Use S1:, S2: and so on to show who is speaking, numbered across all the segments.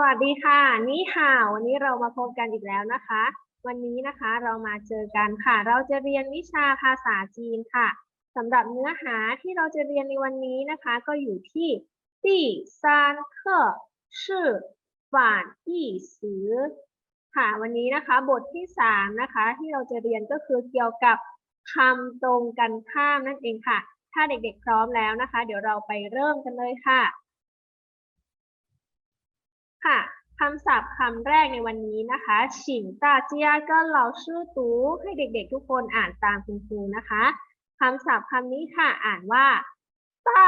S1: สวัสดีค่ะ นี่ค่าวันนี้เรามาพบกันอีกแล้วนะคะ วันนี้นะคะเรามาเจอกันค่ะ เราจะเรียนวิชาภาษาจีนค่ะสำหรับเนื้อหาที่เราจะเรียนในวันนี้นะคะ ก็อยู่ที่ที่ซานเคชื่อฝานอีสือค่ะ วันนี้นะคะ บทที่สามนะคะ ที่เราจะเรียนก็คือเกี่ยวกับคำตรงกันข้ามนั่นเองค่ะ ถ้าเด็กๆพร้อมแล้วนะคะ เดี๋ยวเราไปเริ่มกันเลยค่ะ ค่ะคำศัพท์คำแรกในวันนี้นะคะฉิงตาเจียก็เราชื่อตูให้เด็กๆ ทุกคนอ่านตามคุณครูนะคะคำศัพท์คำนี้ค่ะอ่านว่าต้า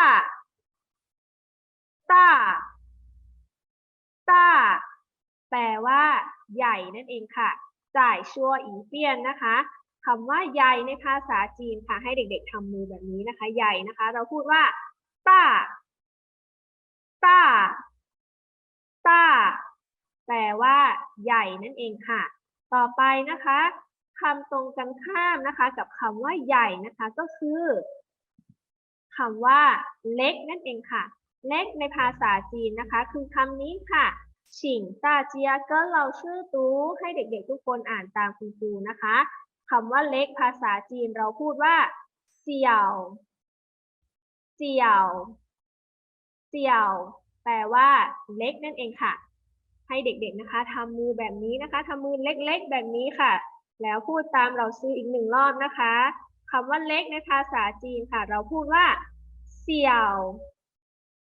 S1: ต้าต้าแปลว่าใหญ่นั่นเองค่ะจ่ายชัวอีเปียนนะคะคำว่าใหญ่ในภาษาจีนค่ะ ให้เด็กๆทำมือแบบนี้นะคะ ใหญ่นะคะ เราพูดว่าต้าต้า ต้าแปลว่า ใหญ่นั่นเองค่ะ ต่อไปนะคะคำตรงกันข้ามนะคะ กับคำว่าใหญ่นะคะก็คือคำว่า เล็กนั่นเองค่ะ เล็กในภาษาจีนนะคะ คือคำนี้ค่ะฉิงตาเจียเกิลเราชื่อตูให้เด็กๆ ทุกคนอ่านตามคุณครูนะคะคำว่าเล็กภาษาจีนเราพูดว่าเจียว เจียว เจียว แปลว่าเล็กนั่นเองค่ะ ให้เด็กๆนะคะทำมือแบบนี้นะคะทำมือเล็กๆ แบบนี้ค่ะ แล้วพูดตามเราซื้ออีกหนึ่งรอบนะคะคำว่าเล็กในภาษาจีนค่ะ เราพูดว่าเสี่ยว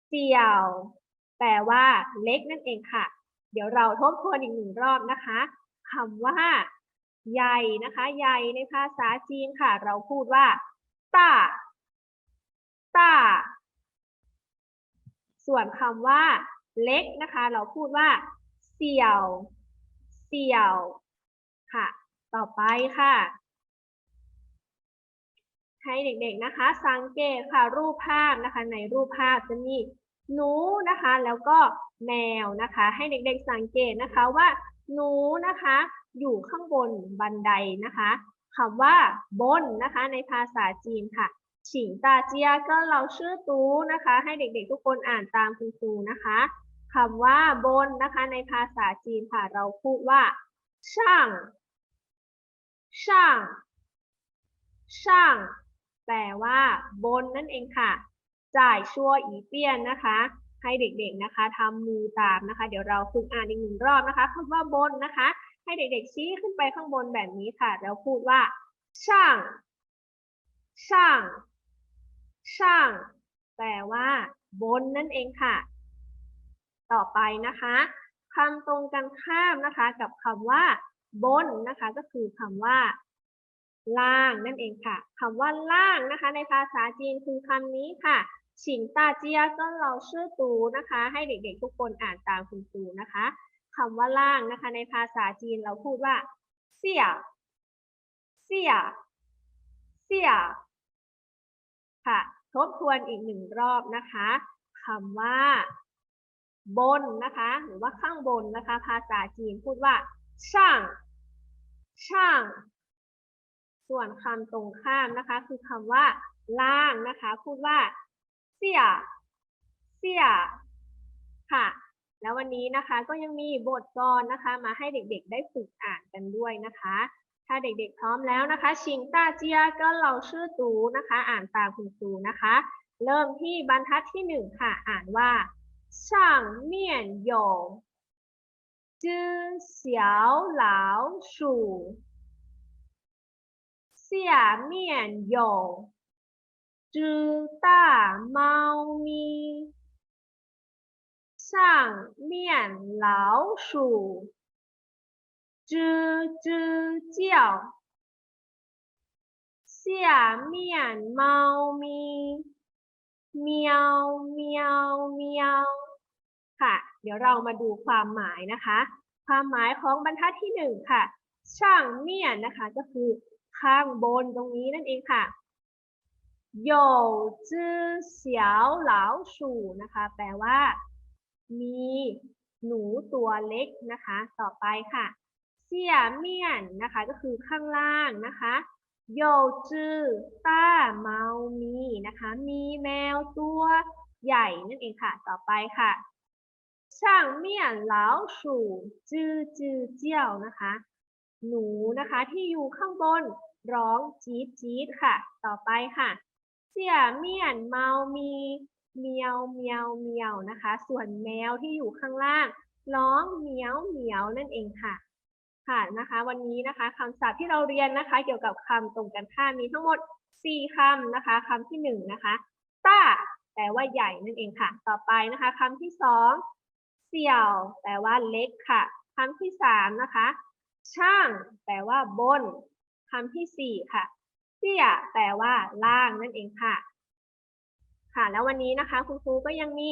S1: เสี่ยว แปลว่าเล็กนั่นเองค่ะ เดี๋ยวเราทบทวนอีกหนึ่งรอบนะคะคำว่า ใหญ่นะคะ ใหญ่ในภาษาจีนค่ะ เราพูดว่าต้าต้า ส่วนคำว่าเล็กนะคะ เราพูดว่าเสี่ยว เสี่ยว ค่ะ ต่อไปค่ะ ให้เด็กๆนะคะ สังเกตค่ะรูปภาพนะคะ ในรูปภาพจะมีหนูนะคะ แล้วก็แมวนะคะ ให้เด็กๆสังเกตนะคะว่าหนูนะคะ อยู่ข้างบนบันไดนะคะคำว่าบนนะคะ ในภาษาจีนค่ะ ฉิงตาเจียก็เราชื่อตูนะคะ ให้เด็กๆ ทุกคนอ่านตามคุณครูนะคะคำว่าบนนะคะในภาษาจีนค่ะเราพูดว่า ช่าง ช่าง ช่าง แปลว่าบนนั่นเองค่ะ จ่ายชั่วอีเปียนนะคะ ให้เด็กๆนะคะทำมือตามนะคะ เดี๋ยวเราฝึกอ่านอีกหนึ่งรอบนะคะคำว่าบนนะคะ ให้เด็กๆชี้ขึ้นไปข้างบนแบบนี้ค่ะ แล้วพูดว่า ช่าง ช่าง ช่างแปลว่าบนนั่นเองค่ะ ต่อไปนะคะคำตรงกันข้ามนะคะ กับคำว่า บนนะคะ ก็คือคำว่า ล่างนั่นเองค่ะคำว่าล่างนะคะ ในภาษาจีนคือคำนี้ค่ะฉิงตาเจียก็เราชื่อตูนะคะ ให้เด็กๆทุกคนอ่านตามคุณครูนะคะคำว่าล่างนะคะ ในภาษาจีนเราพูดว่า เสี่ย เสี่ย เสี่ย ค่ะ ทบทวนอีกหนึ่งรอบนะคะคำว่า บนนะคะ หรือว่าข้างบนนะคะ ภาษาจีนพูดว่า ช่าง ช่าง ส่วนคำตรงข้ามนะคะ คือคำว่า ล่างนะคะ พูดว่า เสีย เสีย ค่ะ แล้ววันนี้นะคะก็ยังมีบทกลนะคะ มาให้เด็กๆ ได้ฝึกอ่านกันด้วยนะคะ ถ้าเด็กๆ พร้อมแล้วนะคะ ชิงต้าเจียก็เราชื่อตูนะคะ อ่านตามคุณครูนะคะ เริ่มที่บรรทัดที่หนึ่งค่ะ อ่านว่าช่างเมียน有只小老鼠下面有只大猫咪上面老鼠 吱吱叫，下面猫咪喵喵喵ค่ะ เดี๋ยวเรามาดูความหมายนะคะ ความหมายของบรรทัดที่หนึ่งค่ะ ช่างเมียนนะคะ ก็คือข้างบนตรงนี้นั่นเองค่ะ有只小老鼠นะคะ แปลว่า มีหนูตัวเล็กนะคะ ต่อไปค่ะ เสี่ยเมียนนะคะก็คือข้างล่างนะคะโยจือต้าเมามีนะคะ มีแมวตัวใหญ่นั่นเองค่ะ ต่อไปค่ะช่างเมี่ยนเหลาสู่จื้อจื้อเจี้ยวนะคะ หนูนะคะที่อยู่ข้างบนร้องจี๊ดจี๊ดค่ะ ต่อไปค่ะ เสี่ยเมี่ยนเมามีเมียวเมียวเมียวนะคะ ส่วนแมวที่อยู่ข้างล่าง ร้องเหมียวเหมียวนั่นเองค่ะ ค่ะนะคะ วันนี้นะคะคำศัพท์ที่เราเรียนนะคะ เกี่ยวกับคำตรงกันข้ามมีทั้งหมด 4คำนะคะคำที่หนึ่งนะคะต้าแปลว่าใหญ่นั่นเองค่ะ ต่อไปนะคะคำที่สองเสี่ยว แปลว่าเล็กค่ะคำที่สามนะคะช่าง แปลว่าบนคำที่สี่ค่ะเสี่ยแปลว่าล่างนั่นเองค่ะ ค่ะ แล้ววันนี้นะคะคุณครูก็ยังมี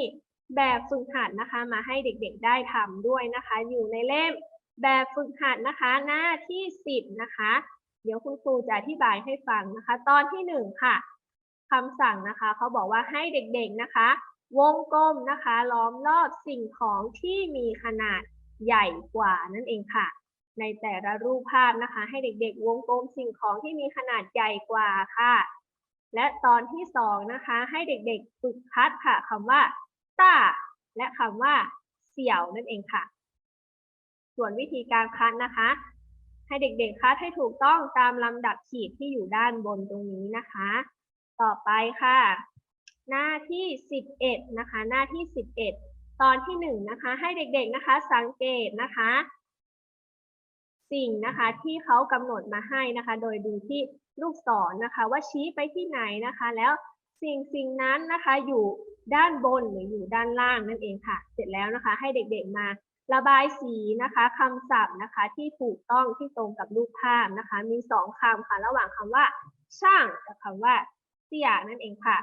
S1: แบบฝึกหัดนะคะ มาให้เด็กๆได้ทำด้วยนะคะ อยู่ในเล่ม แบบฝึกหัดนะคะ หน้าที่สิบนะคะ เดี๋ยวคุณครูจะอธิบายให้ฟังนะคะ ตอนที่หนึ่งค่ะคำสั่งนะคะเขาบอกว่าให้เด็กๆนะคะ วงกลมนะคะ ล้อมรอบสิ่งของที่มีขนาดใหญ่กว่านั่นเองค่ะ ในแต่ละรูปภาพนะคะ ให้เด็กๆ วงกลมสิ่งของที่มีขนาดใหญ่กว่าค่ะ และตอนที่สองนะคะให้เด็กๆฝึกคัดค่ะคำว่าต้าและคำว่าเสี่ยวนั่นเองค่ะ ส่วนวิธีการคัดนะคะ ให้เด็กๆคัดให้ถูกต้องตามลำดับขีดที่อยู่ด้านบนตรงนี้นะคะ ต่อไปค่ะ หน้าที่สิบเอ็ดนะคะ หน้าที่สิบเอ็ดตอนที่หนึ่งนะคะ ให้เด็กๆนะคะ สังเกตนะคะ สิ่งนะคะที่เขากำหนดมาให้นะคะ โดยดูที่ลูกศรนะคะ ว่าชี้ไปที่ไหนนะคะ แล้วสิ่งสิ่งนั้นนะคะอยู่ด้านบนหรืออยู่ด้านล่างนั่นเองค่ะ เสร็จแล้วนะคะ ให้เด็กๆมา ระบายสีนะคะคำศัพท์นะคะที่ถูกต้องที่ตรงกับรูปภาพนะคะ มีสองคำค่ะระหว่างคำว่า ช่างกับคำว่าเสี่ยนั่นเองค่ะ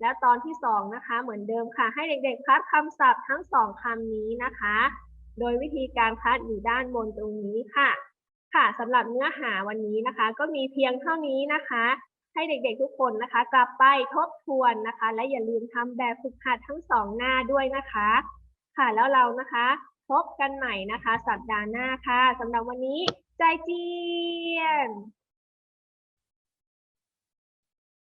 S1: แล้วตอนที่สองนะคะ เหมือนเดิมค่ะ ให้เด็กๆคัดคำศัพท์ทั้งสองคำนี้นะคะ โดยวิธีการคัดอยู่ด้านบนตรงนี้ค่ะ ค่ะสำหรับเนื้อหาวันนี้นะคะ ก็มีเพียงเท่านี้นะคะ ให้เด็กๆทุกคนนะคะ กลับไปทบทวนนะคะ และอย่าลืมทำแบบฝึกหัดทั้งสองหน้าด้วยนะคะ ค่ะแล้วเรานะคะ พบกันใหม่นะคะ สัปดาห์หน้าค่ะสำหรับวันนี้ ใจเจียน